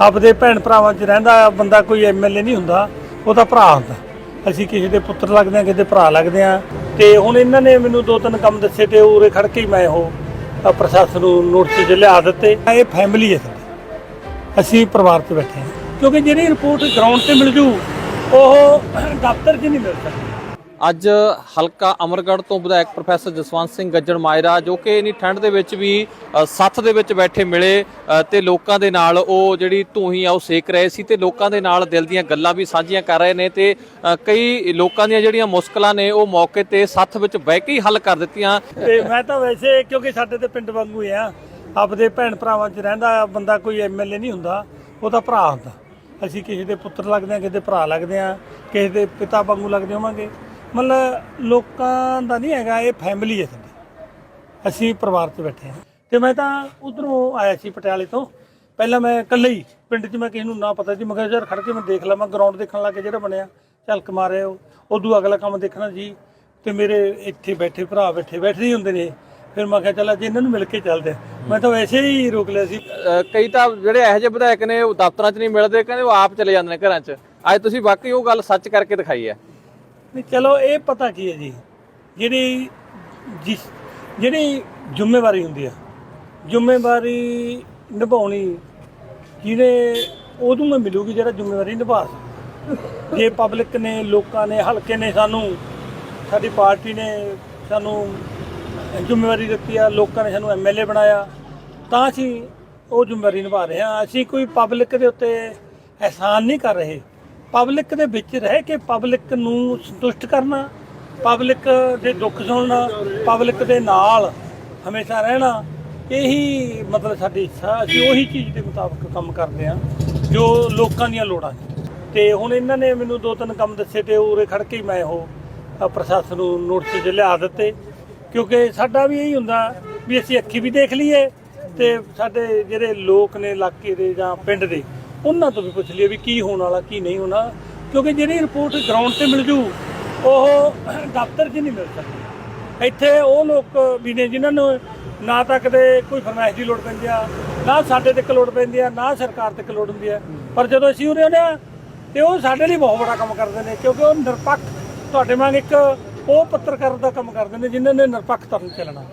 ਆਪਦੇ ਭੈਣ ਭਰਾਵਾਂ 'ਚ ਰਹਿੰਦਾ, ਬੰਦਾ ਕੋਈ ਐਮਐਲਏ ਨਹੀਂ ਹੁੰਦਾ, ਉਹ ਤਾਂ ਭਰਾ ਹੁੰਦਾ। ਅਸੀਂ ਕਿਸੇ ਦੇ ਪੁੱਤਰ ਲੱਗਦੇ ਆ ਕਿਸੇ ਦੇ ਭਰਾ ਲੱਗਦੇ ਆ ਤੇ ਹੁਣ ਇਹਨਾਂ ਨੇ ਮੈਨੂੰ ਦੋ ਤਿੰਨ ਕੰਮ ਦੱਸੇ ਤੇ ਉਰੇ ਖੜ ਕੇ ਹੀ ਮੈਂ ਉਹ ਪ੍ਰਸ਼ਾਸਨ ਨੂੰ ਨੋਟਿਸ 'ਚ ਲਿਆ ਦਿੱਤੇ। ਇਹ ਫੈਮਿਲੀ ਹੈ ਸਾਡੀ। ਅਸੀਂ ਪਰਿਵਾਰ 'ਚ ਬੈਠੇ ਹਾਂ। ਕਿਉਂਕਿ ਜਿਹੜੀ ਰਿਪੋਰਟ ਗਰਾਊਂਡ ਤੇ ਮਿਲ ਜੂ, ਉਹ ਦਫ਼ਤਰ 'ਚ ਨਹੀਂ ਮਿਲ ਸਕਦੀ। ਅੱਜ ਹਲਕਾ ਅਮਰਗੜ੍ਹ ਤੋਂ ਵਿਧਾਇਕ ਪ੍ਰੋਫੈਸਰ ਜਸਵੰਤ ਸਿੰਘ ਗੱਜਣ ਮਾਇਰਾ ਜੋ ਕਿ ਇਨੀ ਠੰਡ ਦੇ ਵਿੱਚ ਵੀ ਸੱਥ ਦੇ ਵਿੱਚ ਬੈਠੇ ਮਿਲੇ ਅ, ਤੇ ਲੋਕਾਂ ਦੇ ਨਾਲ ਉਹ ਜਿਹੜੀ ਧੂਹੀ ਆ ਉਹ ਸੇਕ ਰਹੇ ਸੀ ਤੇ ਲੋਕਾਂ ਦੇ ਨਾਲ ਦਿਲ ਦੀਆਂ ਗੱਲਾਂ ਵੀ ਸਾਂਝੀਆਂ ਕਰ ਰਹੇ ਨੇ ਤੇ ਕਈ ਲੋਕਾਂ ਦੀਆਂ ਜਿਹੜੀਆਂ ਮੁਸ਼ਕਲਾਂ ਨੇ ਉਹ ਮੌਕੇ ਤੇ ਸੱਥ ਵਿੱਚ ਬਹਿ ਕੇ ਹੀ ਹੱਲ ਕਰ ਦਿੱਤੀਆਂ। ਤੇ ਮੈਂ ਤਾਂ ਵੈਸੇ ਕਿਉਂਕਿ ਸਾਡੇ ਤੇ ਪਿੰਡ ਵਾਂਗੂ ਆ ਆਪਦੇ ਭੈਣ ਭਰਾਵਾਂ 'ਚ ਰਹਿੰਦਾ ਬੰਦਾ ਕੋਈ ਐਮਐਲਏ ਨਹੀਂ ਹੁੰਦਾ ਉਹ ਤਾਂ ਭਰਾ ਹੁੰਦਾ। ਅਸੀਂ ਕਿਸੇ ਦੇ ਪੁੱਤਰ ਲੱਗਦੇ ਆ ਕਿਸੇ ਦੇ ਭਰਾ ਲੱਗਦੇ ਆ ਕਿਸੇ ਦੇ ਪਿਤਾ ਵਾਂਗੂ ਲੱਗਦੇ ਹੋਵਾਂਗੇ। ਮਤਲਬ ਲੋਕਾਂ ਦਾ ਨਹੀਂ ਹੈਗਾ, ਇਹ ਫੈਮਿਲੀ ਹੈ ਸਾਡੀ। ਅਸੀਂ ਪਰਿਵਾਰ 'ਚ ਬੈਠੇ ਹਾਂ। ਤੇ ਮੈਂ ਤਾਂ ਉਧਰੋਂ ਆਇਆ ਸੀ ਪਟਿਆਲੇ ਤੋਂ। ਪਹਿਲਾਂ ਮੈਂ ਇਕੱਲੇ ਹੀ ਪਿੰਡ 'ਚ ਮੈਂ ਕਿਸੇ ਨੂੰ ਨਾ ਪਤਾ ਸੀ। ਮੈਂ ਕਿਹਾ ਯਾਰ ਖੜ ਕੇ ਮੈਂ ਦੇਖ ਲਵਾਂ ਗਰਾਊਂਡ ਦੇਖਣ ਲੱਗ ਲੱਗੇ ਜਿਹੜਾ ਬਣਿਆ। ਝਲਕ ਮਾਰੇ ਉਹ ਉਦੋਂ ਅਗਲਾ ਕੰਮ ਦੇਖਣਾ ਜੀ। ਤੇ ਮੇਰੇ ਇੱਥੇ ਬੈਠੇ ਭਰਾ ਬੈਠੇ ਬੈਠੇ ਹੀ ਹੁੰਦੇ ਨੇ। ਫਿਰ ਮੈਂ ਕਿਹਾ ਚੱਲ ਅੱਜ ਇਹਨਾਂ ਨੂੰ ਮਿਲ ਕੇ ਚੱਲਦੇ ਮੈਂ ਤਾਂ ਵੈਸੇ ਹੀ ਰੋਕ ਲਿਆ ਸੀ। ਕਈ ਤਾਂ ਜਿਹੜੇ ਇਹੋ ਜਿਹੇ ਵਿਧਾਇਕ ਨੇ, ਉਹ ਦਫ਼ਤਰਾਂ 'ਚ ਨਹੀਂ ਮਿਲਦੇ, ਕਹਿੰਦੇ ਉਹ ਆਪ ਚਲੇ ਜਾਂਦੇ ਨੇ ਘਰਾਂ 'ਚ। ਅੱਜ ਤੁਸੀਂ ਵਾਕਈ ਉਹ ਗੱਲ ਸੱਚ ਕਰਕੇ ਦਿਖਾਈ ਹੈ। ਨਹੀਂ ਚਲੋ ਇਹ ਪਤਾ ਕੀ ਹੈ ਜੀ? ਜਿਹੜੀ ਜਿਸ ਜਿਹੜੀ ਜ਼ਿੰਮੇਵਾਰੀ ਹੁੰਦੀ ਆ, ਜ਼ਿੰਮੇਵਾਰੀ ਨਿਭਾਉਣੀ, ਜਿਹਨੇ ਉਹਨੂੰ ਮੈਂ ਮਿਲੂਗੀ ਜਿਹੜਾ ਜ਼ਿੰਮੇਵਾਰੀ ਨਿਭਾ ਸਕਦਾ। ਜੇ ਪਬਲਿਕ ਨੇ, ਲੋਕਾਂ ਨੇ, ਹਲਕੇ ਨੇ ਸਾਨੂੰ, ਸਾਡੀ ਪਾਰਟੀ ਨੇ ਸਾਨੂੰ ਜ਼ਿੰਮੇਵਾਰੀ ਦਿੱਤੀ ਆ, ਲੋਕਾਂ ਨੇ ਸਾਨੂੰ ਐਮਐਲਏ ਬਣਾਇਆ, ਤਾਂ ਅਸੀਂ ਉਹ ਜ਼ਿੰਮੇਵਾਰੀ ਨਿਭਾ ਰਹੇ ਹਾਂ। ਅਸੀਂ ਕੋਈ ਪਬਲਿਕ ਦੇ ਉੱਤੇ ਅਹਿਸਾਨ ਨਹੀਂ ਕਰ ਰਹੇ। ਪਬਲਿਕ ਦੇ ਵਿੱਚ ਰਹਿ ਕੇ ਪਬਲਿਕ ਨੂੰ ਸੰਤੁਸ਼ਟ ਕਰਨਾ, ਪਬਲਿਕ ਦੇ ਦੁੱਖ ਸੁਣਨਾ, ਪਬਲਿਕ ਦੇ ਨਾਲ ਹਮੇਸ਼ਾ ਰਹਿਣਾ, ਇਹੀ ਮਤਲਬ ਸਾਡੀ ਇੱਛਾ। ਅਸੀਂ ਉਹੀ ਚੀਜ਼ ਦੇ ਮੁਤਾਬਕ ਕੰਮ ਕਰਦੇ ਹਾਂ, ਜੋ ਲੋਕਾਂ ਦੀਆਂ ਲੋੜਾਂ ਨੇ। ਤੇ ਹੁਣ ਇਹਨਾਂ ਨੇ ਮੈਨੂੰ ਦੋ ਤਿੰਨ ਕੰਮ ਦੱਸੇ ਤੇ ਉਰੇ ਖੜ ਕੇ ਹੀ ਮੈਂ ਉਹ ਪ੍ਰਸ਼ਾਸਨ ਨੂੰ ਨੋਟਿਸ 'ਚ ਲਿਆ ਦਿੱਤੇ। ਕਿਉਂਕਿ ਸਾਡਾ ਵੀ ਇਹੀ ਹੁੰਦਾ ਵੀ ਅਸੀਂ ਅੱਖੀ ਵੀ ਦੇਖ ਲਈਏ ਤੇ ਸਾਡੇ ਜਿਹੜੇ ਲੋਕ ਨੇ ਇਲਾਕੇ ਦੇ ਜਾਂ ਪਿੰਡ ਦੇ ਉਹਨਾਂ ਤੋਂ ਵੀ ਪੁੱਛ ਲਈਏ ਵੀ ਕੀ ਹੋਣ ਵਾਲਾ, ਕੀ ਨਹੀਂ ਹੋਣਾ, ਕਿਉਂਕਿ ਜਿਹੜੀ ਰਿਪੋਰਟ ਗਰਾਊਂਡ ਤੇ ਮਿਲ ਜੂ, ਉਹ ਦਫ਼ਤਰ 'ਚ ਨਹੀਂ ਮਿਲ ਸਕਦੀ। ਇੱਥੇ ਉਹ ਲੋਕ ਵੀ ਨੇ ਜਿਨ੍ਹਾਂ ਨੂੰ ਨਾ ਤਾਂ ਕਦੇ ਕੋਈ ਫਰਮਾਇਸ਼ ਦੀ ਲੋੜ ਪੈਂਦੀ ਆ, ਨਾ ਸਾਡੇ ਤੱਕ ਲੋੜ ਪੈਂਦੀ ਆ, ਨਾ ਸਰਕਾਰ ਤੱਕ ਲੋੜ ਹੁੰਦੀ ਆ। ਪਰ ਜਦੋਂ ਅਸੀਂ ਉਰੇ ਆਉਂਦੇ ਆ, ਤੇ ਉਹ ਸਾਡੇ ਲਈ ਬਹੁਤ ਬੜਾ ਕੰਮ ਕਰਦੇ ਨੇ, ਕਿਉਂਕਿ ਉਹ ਨਿਰਪੱਖ, ਤੁਹਾਡੇ ਵਾਂਗ ਇੱਕ ਉਹ ਪੱਤਰਕਾਰ ਦਾ ਕੰਮ ਕਰਦੇ ਨੇ, ਜਿਨ੍ਹਾਂ ਨੇ ਨਿਰਪੱਖ ਤਰਨ ਚੱਲਣਾ।